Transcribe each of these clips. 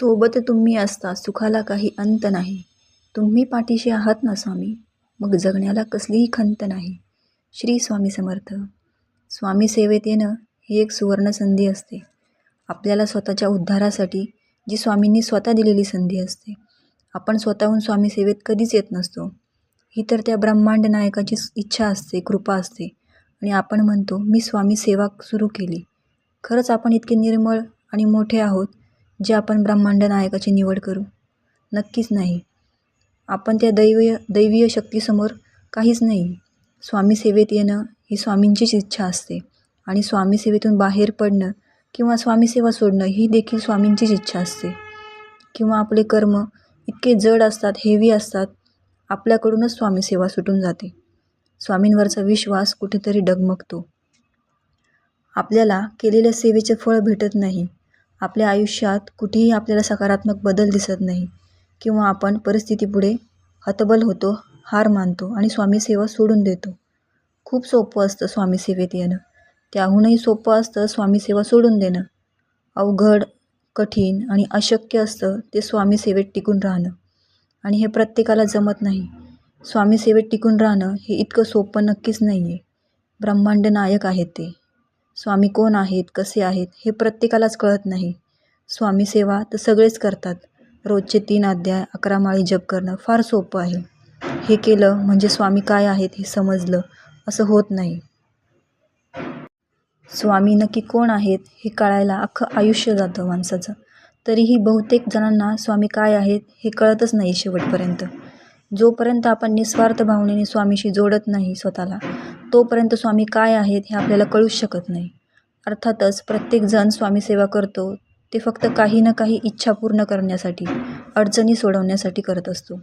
सोबत तुम्ही असता सुखाला काही अंत नाही. तुम्ही पाठीशी आहात ना स्वामी? मग जगण्याला कसलीही खंत नाही. श्री स्वामी समर्थ. स्वामी सेवेत येणं ही एक सुवर्ण संधी असते. आपल्याला स्वतःच्या उद्धारासाठी जी स्वामींनी स्वतः दिलेली संधी असते. आपण स्वतःहून स्वामी सेवेत कधीच येत नसतो. ही तर त्या ब्रह्मांड नायकाची इच्छा असते कृपा असते. आणि आपण म्हणतो मी स्वामी सेवा सुरू केली. खरंच आपण इतके निर्मळ आणि मोठे आहोत जे आपण ब्रह्मांड नायकाची निवड करू. नक्कीच नाही. आपण त्या दैवीय दैवीय शक्तीसमोर काहीच नाही. स्वामी सेवेत येणं ही स्वामींचीच इच्छा असते. आणि स्वामी सेवेतून बाहेर पडणं किंवा स्वामी सेवा सोडणं ही देखील स्वामींचीच इच्छा असते. किंवा आपले कर्म इतके जड असतात हेवी असतात आपल्याकडूनच स्वामी सेवा सुटून जाते. स्वामींवरचा विश्वास कुठेतरी डगमगतो. आपल्याला केलेल्या सेवेचे फळ भेटत नाही. आपल्या आयुष्यात कुठेही आपल्याला सकारात्मक बदल दिसत नाही किंवा आपण परिस्थितीपुढे हतबल होतो हार मानतो आणि स्वामीसेवा सोडून देतो. खूप सोपं असतं स्वामीसेवेत येणं. त्याहूनही सोपं असतं स्वामीसेवा सोडून देणं. अवघड कठीण आणि अशक्य असतं ते स्वामी सेवेत टिकून राहणं. आणि हे प्रत्येकाला जमत नाही. स्वामी सेवेत टिकून राहणं हे इतकं सोपं नक्कीच नाही आहे ब्रह्मांड नायक आहेत ते. स्वामी कोण आहेत कसे आहेत हे प्रत्येकालाच कळत नाही. स्वामी सेवा तर सगळेच करतात. रोजचे तीन अध्याय अकरा माळी जप करणं फार सोपं आहे. हे केलं म्हणजे स्वामी काय आहेत हे समजलं. असं होत नाही. स्वामी नक्की कोण आहेत हे कळायला अख्खं आयुष्य जातं माणसाचं. तरीही बहुतेक जणांना स्वामी काय आहेत हे कळतच नाही शेवटपर्यंत. जोपर्यंत आपण निस्वार्थ भावनेने स्वामीशी जोडत नाही स्वतःला तोपर्यंत स्वामी काय आहेत हे आपल्याला कळूच शकत नाही. अर्थातच प्रत्येकजण स्वामी सेवा करतो ते फक्त काही ना काही इच्छा पूर्ण करण्यासाठी अडचणी सोडवण्यासाठी करत असतो.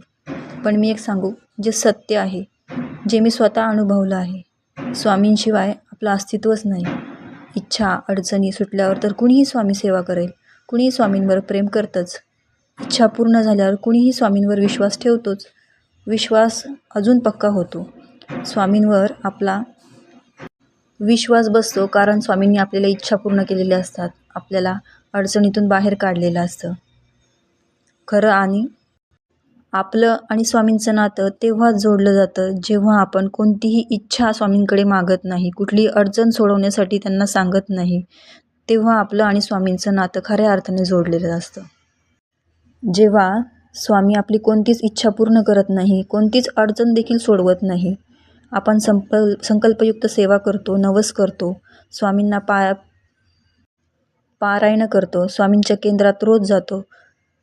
पण मी एक सांगू जे सत्य आहे जे मी स्वतः अनुभवलं आहे स्वामींशिवाय आपलं अस्तित्वच नाही. इच्छा अडचणी सुटल्यावर तर कुणीही स्वामी सेवा करेल कुणीही स्वामींवर प्रेम करतंच. इच्छा पूर्ण झाल्यावर कुणीही स्वामींवर विश्वास ठेवतोच. विश्वास अजून पक्का होतो. स्वामींवर आपला विश्वास बसतो कारण स्वामींनी आपल्याला इच्छा पूर्ण केलेल्या असतात. आपल्याला अडचणीतून बाहेर काढलेलं असतं. खरं आणि आपलं आणि स्वामींचं नातं तेव्हाच जोडलं जातं जेव्हा आपण कोणतीही इच्छा स्वामींकडे मागत नाही कुठलीही अडचण सोडवण्यासाठी त्यांना सांगत नाही तेव्हा आपलं आणि स्वामींचं नातं खऱ्या अर्थाने जोडलेलं असतं. जेव्हा स्वामी आपली कोणतीच इच्छा पूर्ण करत नाही कोणतीच अडचण देखील सोडवत नाही आपण संपल संकल्पयुक्त सेवा करतो नवस करतो स्वामींना पाया पारायण करतो स्वामींच्या केंद्रात रोज जातो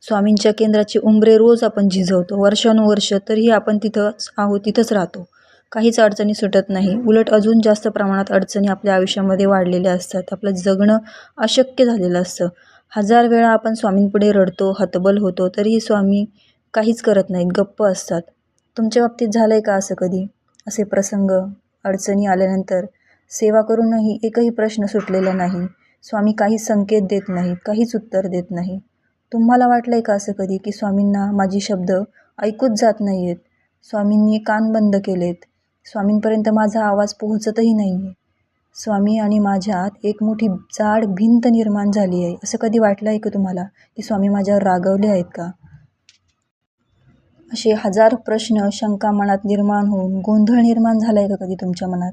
स्वामींच्या केंद्राची उंबरे रोज आपण झिजवतो वर्षानुवर्ष तरीही आपण तिथंच आहोत तिथंच राहतो. काहीच अडचणी सुटत नाही. उलट अजून जास्त प्रमाणात अडचणी आपल्या आयुष्यामध्ये वाढलेल्या असतात. आपलं जगणं अशक्य झालेलं असतं. हजार वेळा आपण स्वामींपुढे रडतो हतबल होतो तरीही स्वामी काहीच करत नाहीत गप्प असतात. तुमच्या बाबतीत झालं आहे का असं कधी? असे प्रसंग अडचणी आल्यानंतर सेवा करूनही एकही प्रश्न सुटलेला नाही. स्वामी काही संकेत देत नाहीत काहीच उत्तर देत नाही. तुम्हाला वाटलं आहे का असं कधी की स्वामींना माझी शब्द ऐकूच जात नाही आहेत स्वामींनी कान बंद केलेत. स्वामींपर्यंत माझा आवाज पोहोचतही नाही आहे स्वामी आणि माझ्यात एक मोठी जाड भिंत निर्माण झाली आहे. असं कधी वाटलं आहे का तुम्हाला की स्वामी माझ्यावर रागवले आहेत का? असे हजार प्रश्न शंका मनात निर्माण होऊन गोंधळ निर्माण झाला आहे का कधी तुमच्या मनात?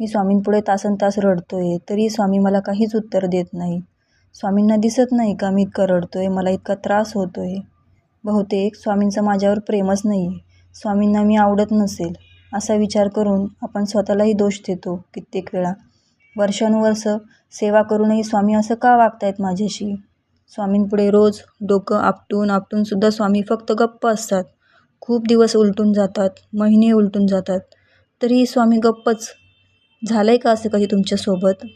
मी स्वामींपुढे तासन तास रडतो आहे तरी स्वामी मला काहीच उत्तर देत नाही. स्वामींना दिसत नाही का मी इतका रडतो आहे मला इतका त्रास होतो आहे बहुतेक स्वामींचं माझ्यावर प्रेमच नाही आहे स्वामींना मी आवडत नसेल असा विचार करून आपण स्वतःलाही दोष देतो कित्येक वेळा. वर्षानुवर्ष सेवा करूनही स्वामी असं का वागतायत माझ्याशी? स्वामींपुढे रोज डोकं आपटून आपटूनसुद्धा स्वामी फक्त गप्प असतात. खूप दिवस उलटून जातात महिने उलटून जातात. तरीही स्वामी गप्पच झालं आहे का असं कधी तुमच्यासोबत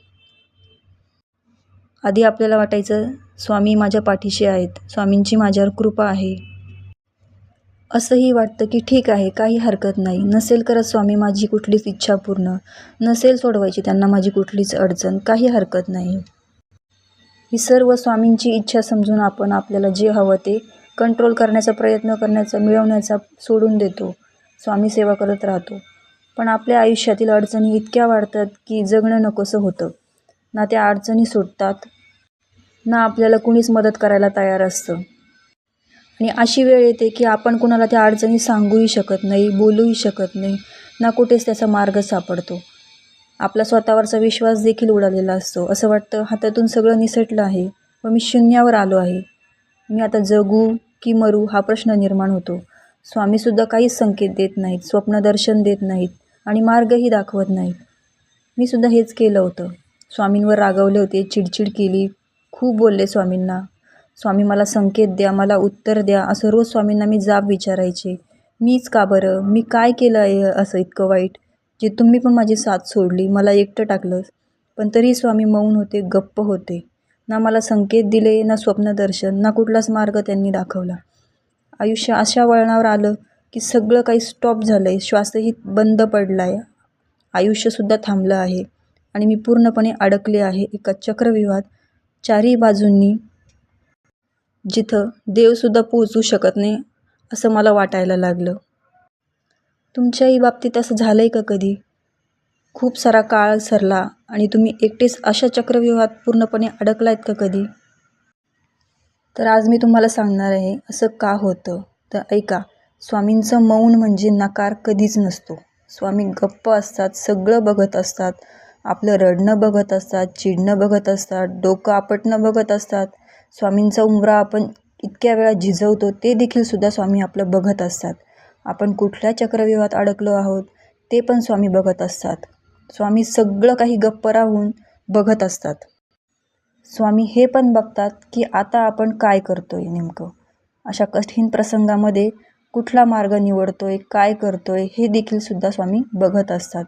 आधी आपल्याला वाटायचं स्वामी माझ्या पाठीशी आहेत स्वामींची माझ्यावर कृपा आहे. असंही वाटतं की ठीक आहे काही हरकत नाही. नसेल करत स्वामी माझी कुठलीच इच्छा पूर्ण. नसेल सोडवायची त्यांना माझी कुठलीच अडचण. काही हरकत नाही. ही सर्व स्वामींची इच्छा समजून आपण आपल्याला जे हवं ते कंट्रोल करण्याचा प्रयत्न करण्याचा मिळवण्याचा सोडून देतो. स्वामी सेवा करत राहतो. पण आपल्या आयुष्यातील अडचणी इतक्या वाढतात की जगणं नकोसं होतं. ना त्या अडचणी सुटतात ना आपल्याला कुणीच मदत करायला तयार असतं. आणि अशी वेळ येते की आपण कुणाला त्या अडचणी सांगूही शकत नाही बोलूही शकत नाही ना कुठेच त्याचा मार्ग सापडतो. आपला स्वतःवरचा विश्वास देखील उडालेला असतो. असं वाटतं हातातून सगळं निसटलं आहे व मी शून्यावर आलो आहे. मी आता जगू की मरू हा प्रश्न निर्माण होतो. स्वामीसुद्धा काहीच संकेत देत नाहीत स्वप्नदर्शन देत नाहीत आणि मार्गही दाखवत नाहीत. मी सुद्धा हेच केलं होतं. स्वामींवर रागवले होते चिडचिड केली. खूप बोलले स्वामींना स्वामी मला संकेत द्या मला उत्तर द्या. असं रोज स्वामींना मी जाब विचारायचे. मीच का बरं? मी काय केलं आहे? असं इतकं वाईट. जे तुम्ही पण माझी साथ सोडली मला एकटं टाकलं पण तरी स्वामी मौन होते गप्प होते. ना मला संकेत दिले ना स्वप्नदर्शन ना कुठलाच मार्ग त्यांनी दाखवला. आयुष्य अशा वळणावर आलं की सगळं काही स्टॉप झालं आहे श्वासही बंद पडला आहे आयुष्यसुद्धा थांबलं आहे. आणि मी पूर्णपणे अडकले आहे एका चक्रव्यूहात. चारही बाजूंनी जिथं देवसुद्धा पोहोचू शकत नाही असं मला वाटायला लागलं. तुमच्याही बाबतीत असं झालं आहे का कधी? खूप सारा काळ सरला आणि तुम्ही एकटेच अशा चक्रव्यूहात पूर्णपणे अडकलायत का कधी? तर आज मी तुम्हाला सांगणार आहे असं का होतं? तर ऐका स्वामींचं मौन म्हणजे नकार कधीच नसतो. स्वामी गप्प असतात सगळं बघत असतात. आपलं रडणं बघत असतात चिडणं बघत असतात डोकं आपटणं बघत असतात. स्वामींचा उंबरा आपण इतक्या वेळा झिजवतो ते देखील सुद्धा स्वामी आपलं बघत असतात. आपण कुठल्या चक्रव्यूहात अडकलो आहोत ते पण स्वामी बघत असतात. स्वामी सगळं काही गप्प राहून बघत असतात. स्वामी हे पण बघतात की आता आपण काय करतो आहे नेमकं. अशा कठीण प्रसंगामध्ये कुठला मार्ग निवडतो आहे काय करतो आहे हे देखील सुद्धा स्वामी बघत असतात.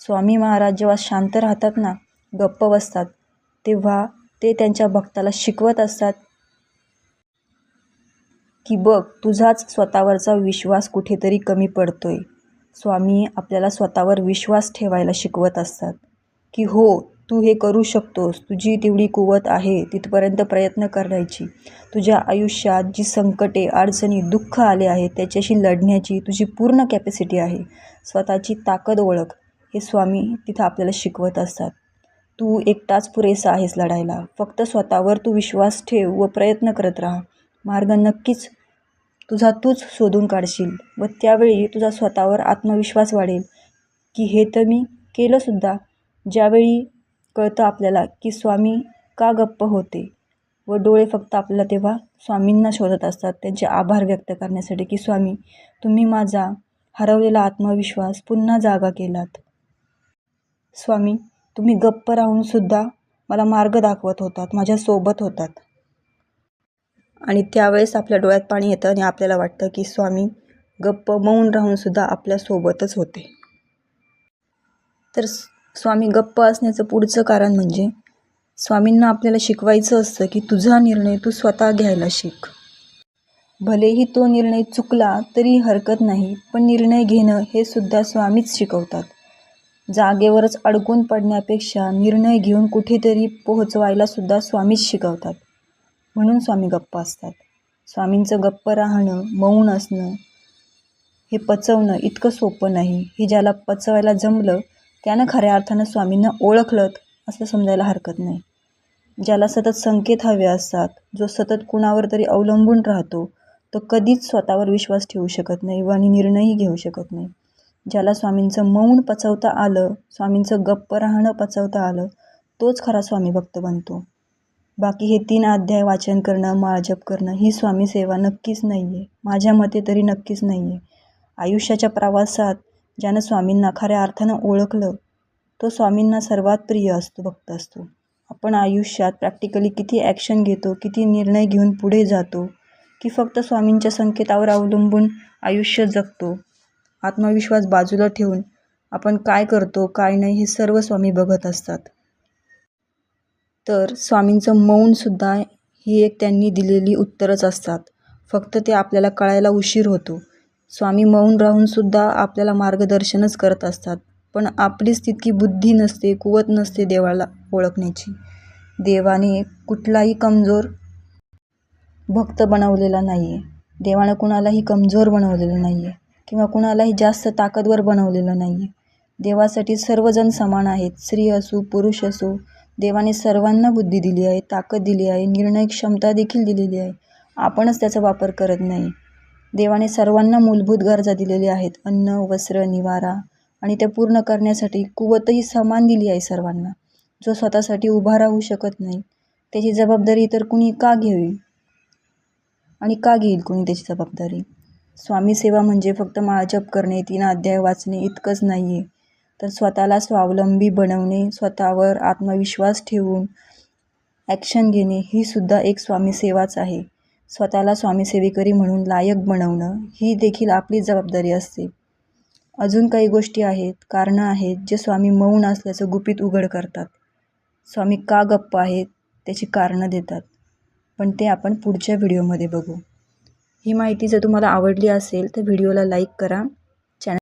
स्वामी महाराज जेव्हा शांत राहतात ना गप्प बसतात तेव्हा ते त्यांच्या भक्ताला शिकवत असतात की बघ तुझाच स्वतःवरचा विश्वास कुठेतरी कमी पडतोय. स्वामी आपल्याला स्वतःवर विश्वास ठेवायला शिकवत असतात की हो तू हे करू शकतोस. तुझी तेवढी कुवत आहे तिथपर्यंत प्रयत्न करायची तुझ्या आयुष्यात जी संकटे अडचणी दुःख आले आहेत त्याच्याशी लढण्याची तुझी पूर्ण कॅपॅसिटी आहे. स्वतःची ताकद ओळख हे स्वामी तिथं आपल्याला शिकवत असतात. तू एकटाच पुरेसा आहेस लढायला. फक्त स्वतःवर तू विश्वास ठेव व प्रयत्न करत राहा. मार्ग नक्कीच तुझा तूच शोधून काढशील व त्यावेळी तुझा स्वतःवर आत्मविश्वास वाढेल. की हे तर मी केलंसुद्धा ज्यावेळी कळतं आपल्याला की स्वामी का गप्प होते व डोळे फक्त आपल्याला तेव्हा स्वामींना शोधत असतात. त्यांचे आभार व्यक्त करण्यासाठी की स्वामी तुम्ही माझा हरवलेला आत्मविश्वास पुन्हा जागा केलात. स्वामी तुम्ही गप्प राहूनसुद्धा मला मार्ग दाखवत होतात माझ्यासोबत होतात. आणि त्यावेळेस आपल्या डोळ्यात पाणी येतं आणि आपल्याला वाटतं की स्वामी गप्प मौन राहूनसुद्धा आपल्यासोबतच होते. तर स्वामी गप्प असण्याचं पुढचं कारण म्हणजे स्वामींना आपल्याला शिकवायचं असतं की तुझा निर्णय तू स्वतः घ्यायला शिक. भलेही तो निर्णय चुकला तरी हरकत नाही पण निर्णय घेणं हे सुद्धा स्वामीच शिकवतात. जागेवरच अडकून पडण्यापेक्षा निर्णय घेऊन कुठेतरी पोहोचवायला सुद्धा स्वामीच शिकवतात. म्हणून स्वामी गप्प असतात. स्वामींचं गप्प राहणं मौन असणं हे पचवणं इतकं सोपं नाही. हे ज्याला पचवायला जमलं त्यानं खऱ्या अर्थानं स्वामींना ओळखलं असं समजायला हरकत नाही. ज्याला सतत संकेत हवे असतात जो सतत कुणावर तरी अवलंबून राहतो तो कधीच स्वतःवर विश्वास ठेवू शकत नाही व आणि निर्णयही घेऊ शकत नाही. ज्याला स्वामींचं मौन पचवता आलं स्वामींचं गप्प राहणं पचवता आलं तोच खरा स्वामी भक्त बनतो. बाकी हे तीन अध्याय वाचन करणं माळजप करणं ही स्वामी सेवा नक्कीच नाही आहे माझ्या मते तरी नक्कीच नाही आहे आयुष्याच्या प्रवासात ज्यानं स्वामींना खऱ्या अर्थानं ओळखलं तो स्वामींना सर्वात प्रिय असतो भक्त असतो. आपण आयुष्यात प्रॅक्टिकली किती ॲक्शन घेतो किती निर्णय घेऊन पुढे जातो की फक्त स्वामींच्या संकेतावर अवलंबून आयुष्य जगतो? आत्मविश्वास बाजूला ठेवून आपण काय करतो काय नाही हे सर्व स्वामी बघत असतात. तर स्वामींचं मौनसुद्धा ही एक त्यांनी दिलेली उत्तरच असतात. फक्त ते आपल्याला कळायला उशीर होतो. स्वामी मौन राहूनसुद्धा आपल्याला मार्गदर्शनच करत असतात. पण आपलीच तितकी बुद्धी नसते कुवत नसते देवाला ओळखण्याची. देवाने कुठलाही कमजोर भक्त बनवलेला नाही आहे देवानं कुणालाही कमजोर बनवलेलं नाही आहे किंवा कुणालाही जास्त ताकदवर बनवलेलं नाही आहे देवासाठी सर्वजण समान आहेत. स्त्री असो पुरुष असो देवाने सर्वांना बुद्धी दिली आहे ताकद दिली आहे निर्णय क्षमता देखील दिलेली आहे. आपणच त्याचा वापर करत नाही. देवाने सर्वांना मूलभूत गरजा दिलेल्या आहेत. अन्न वस्त्र निवारा आणि त्या पूर्ण करण्यासाठी कुवतही समान दिली आहे सर्वांना. जो स्वतःसाठी उभा राहू शकत नाही त्याची जबाबदारी तर कुणी का घ्यावी आणि का घेईल कुणी त्याची जबाबदारी? स्वामी सेवा म्हणजे फक्त माळजप करणे तीन अध्याय वाचणे इतकंच नाही आहे तर स्वतःला स्वावलंबी बनवणे स्वतःवर आत्मविश्वास ठेवून ॲक्शन घेणे ही सुद्धा एक स्वामी सेवाच आहे. स्वतःला स्वामी सेवेकरी म्हणून लायक बनवणं ही देखील आपली जबाबदारी असते. अजून काही गोष्टी आहेत कारणं आहेत जे स्वामी मौन असल्याचं गुपित उघड करतात. स्वामी का गप्प आहेत त्याची कारणं देतात. पण ते आपण पुढच्या व्हिडिओमध्ये बघू. ही माहिती जर तुम्हाला आवडली असेल तर व्हिडिओला लाईक करा.